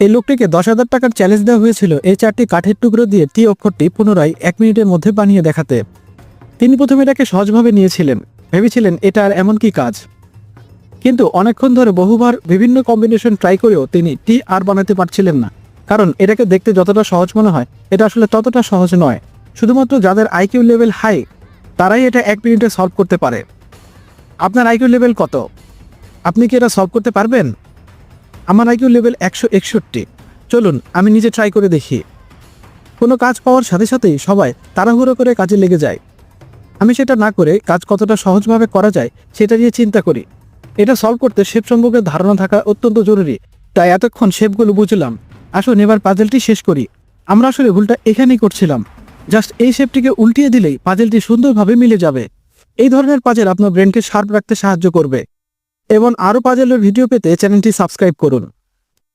এই লোকটিকে দশ হাজার টাকার চ্যালেঞ্জ দেওয়া হয়েছিল এই চারটি কাঠের টুকরো দিয়ে টি অক্ষরটি পুনরায় এক মিনিটের মধ্যে বানিয়ে দেখাতে। তিনি প্রথমে এটাকে সহজভাবে নিয়েছিলেন, ভেবেছিলেন এটা আর এমন কি কাজ। কিন্তু অনেকক্ষণ ধরে বহুবার বিভিন্ন কম্বিনেশন ট্রাই করেও তিনি টি আর বানাতে পারছিলেন না। কারণ এটাকে দেখতে যতটা সহজ মনে হয়, এটা আসলে ততটা সহজ নয়। শুধুমাত্র যাদের আইকিউ লেভেল হাই তারাই এটা এক মিনিটে সলভ করতে পারে। আপনার আইকিউ লেভেল কত? আপনি কি এটা সলভ করতে পারবেন? আমার আইকিউ লেভেল একশো একষট্টি। চলুন, আমি নিজে ট্রাই করে দেখি। কোনো কাজ পাওয়ার সাথে সাথেই সবাই তাড়াহুড়ো করে কাজে লেগে যায়। আমি সেটা না করে কাজ কতটা সহজভাবে করা যায় সেটা নিয়ে চিন্তা করি। এটা সলভ করতে শেপ সম্পর্কে ধারণা থাকা অত্যন্ত জরুরি, তাই এতক্ষণ শেপগুলো বুঝলাম। আসুন, এবার পাজেলটি শেষ করি। আমরা আসলে ভুলটা এখানেই করছিলাম। জাস্ট এই শেপটিকে উল্টিয়ে দিলেই পাজেলটি সুন্দরভাবে মিলে যাবে। এই ধরনের পাজেল আপনার ব্রেনকে শার্প রাখতে সাহায্য করবে। এবং আরও পাজেলের ভিডিও পেতে চ্যানেলটি সাবস্ক্রাইব করুন।